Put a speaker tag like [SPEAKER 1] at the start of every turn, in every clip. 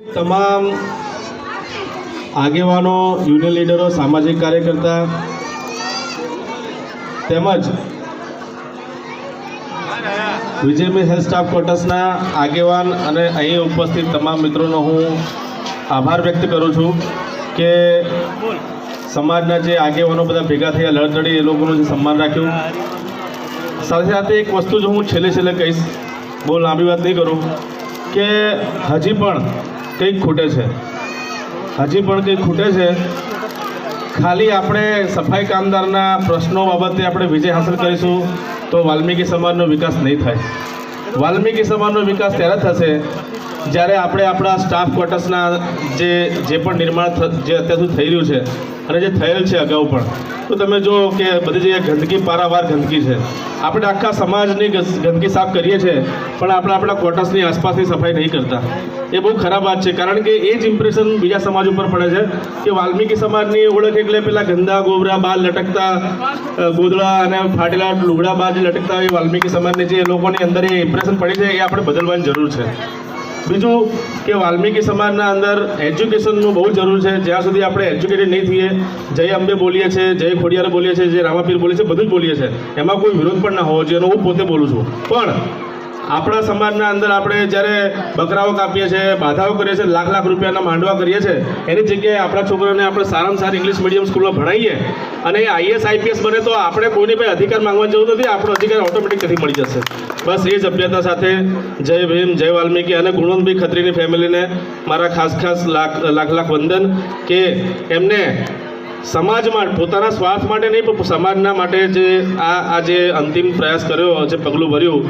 [SPEAKER 1] તમામ આગેવાનો યુનિયન લીડરો સામાજિક કાર્યકર્તા તેમજ વિજયમી હેલ્થ સ્ટાફ ક્વાર્ટર્સના આગેવાન અને અહીં ઉપસ્થિત તમામ મિત્રોનો હું આભાર વ્યક્ત કરું છું કે સમાજના જે આગેવાનો બધા ભેગા થયા, લડતડી એ લોકોનું જે સન્માન રાખ્યું. સાથે સાથે એક વસ્તુ જો હું છેલ્લે છેલ્લે કહીશ, બહુ લાંબી વાત નહીં કરું, કે હજી પણ કંઈક ખૂટે છે. હજી પણ કંઈક ખૂટે છે. ખાલી આપણે સફાઈ કામદારના પ્રશ્નો બાબતે આપણે વિજય હાંસલ કરીશું તો વાલ્મીકી સમાજનો વિકાસ નહીં થાય. વાલ્મીકી સમાજનો વિકાસ ત્યારે થશે જ્યારે આપણે આપણા સ્ટાફ ક્વાર્ટર્સના જે જે પણ નિર્માણ જે અત્યાર સુધી થઈ રહ્યું છે અને જે થયેલ છે અગાઉ પણ. તો તમે જો કે બધી જગ્યાએ ગંદકી પારાવાર ગંદકી છે. આપણે આખા સમાજની ગંદકી સાફ કરીએ છીએ, પણ આપણે આપણા ક્વાર્ટર્સની આસપાસની સફાઈ નહીં કરતા. એ બહુ ખરાબ વાત છે. કારણ કે એ જ ઇમ્પ્રેશન બીજા સમાજ ઉપર પડે છે કે વાલ્મીકી સમાજની ઓળખ એટલે પેલા ગંદા, ગોબરા બાર લટકતા ગોદળા અને ફાટેલા લુગડા બાર જે લટકતા હોય વાલ્મીકી સમાજની જે લોકોની અંદર એ ઇમ્પ્રેશન પડી છે એ આપણે બદલવાની જરૂર છે. બીજું કે વાલ્મીકી સમાજના અંદર એજ્યુકેશનનું બહુ જરૂર છે. જ્યાં સુધી આપણે એજ્યુકેટેડ નહીં થઈએ, જય અંબે બોલીએ છીએ, જય ખોડિયાર બોલીએ છીએ, જય રામાપીર બોલીએ છીએ, બધું જ બોલીએ છીએ. એમાં કોઈ વિરોધ પણ ના હોવો જોઈએ એનો હું પોતે બોલું છું. પણ આપણા સમાજના અંદર આપણે જ્યારે બકરાઓ કાપીએ છીએ, બાધાઓ કરીએ છીએ, લાખ લાખ રૂપિયાના માંડવા કરીએ છીએ, એની જગ્યાએ આપણા છોકરાઓને આપણે સારામાં સારી ઇંગ્લિશ મીડિયમ સ્કૂલમાં ભણાવીએ અને એ આઈએસ આઈપીએસ બને તો આપણે કોઈની પાસે અધિકાર માંગવા જવું નથી, આપણો અધિકાર ઓટોમેટિકથી મળી જશે. બસ એ અભ્યર્થના સાથે જય ભીમ, જય વાલ્મીકી અને ગુણવંતભાઈ ખત્રીની ફેમિલીને મારા ખાસ ખાસ લાખ લાખ લાખ વંદન કે એમને સમાજમાં પોતાના સ્વાર્થ માટે નહીં, પણ સમાજના માટે જે આ આ જે અંતિમ પ્રયાસ કર્યો, જે પગલું ભર્યું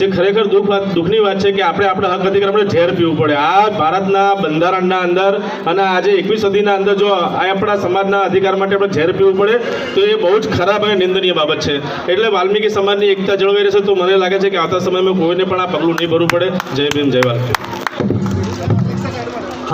[SPEAKER 1] જે ખરેખર દુઃખ દુઃખની વાત છે કે આપણે આપણા હક અધિકાર આપણે ઝેર પીવું પડે. આ ભારતના બંધારણના અંદર અને આજે એકવીસ સદીના અંદર જો આ આપણા સમાજના અધિકાર માટે આપણે ઝેર પીવું પડે, તો એ બહુ જ ખરાબ અને નિંદનીય બાબત છે. એટલે વાલ્મીકી સમાજની એકતા જળવાઈ રહેશે તો મને લાગે છે કે આવતા સમયમાં કોઈને પણ આ પગલું નહીં ભરવું પડે. જય ભીમ, જય વાલ્મીકી